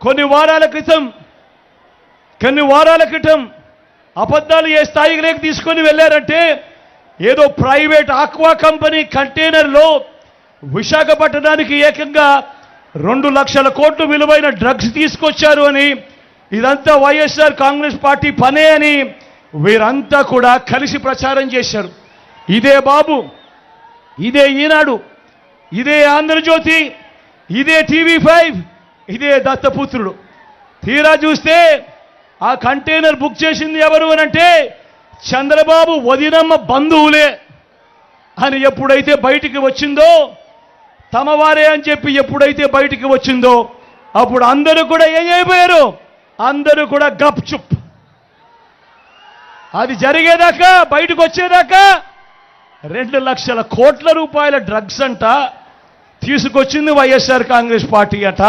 కొన్ని వారాల క్రితం కొన్ని వారాల క్రితం అబద్ధాలు ఏ స్థాయికి లేక తీసుకొని వెళ్ళారంటే ఏదో ప్రైవేట్ ఆక్వా కంపెనీ కంటైనర్లో విశాఖపట్నానికి ఏకంగా రెండు లక్షల కోట్లు విలువైన డ్రగ్స్ తీసుకొచ్చారు అని ఇదంతా వైఎస్ఆర్ కాంగ్రెస్ పార్టీ పనే అని వీరంతా కూడా కలిసి ప్రచారం చేశారు. ఇదే బాబు ఇదే ఈనాడు ఇదే ఆంధ్రజ్యోతి ఇదే టీవీ ఫైవ్ ఇదే దత్తపుత్రుడు. తీరా చూస్తే ఆ కంటైనర్ బుక్ చేసింది ఎవరు అంటే చంద్రబాబు వదినమ్మ బంధువులే. అని ఎప్పుడైతే బయటికి వచ్చిందో తమవారే అని చెప్పి ఎప్పుడైతే బయటికి వచ్చిందో అప్పుడు అందరూ కూడా ఏం అయిపోయారు? అందరూ కూడా గప్ చుప్. అది జరిగేదాకా బయటకు వచ్చేదాకా రెండు లక్షల కోట్ల రూపాయల డ్రగ్స్ అంట తీసుకొచ్చింది వైఎస్ఆర్ కాంగ్రెస్ పార్టీ అట.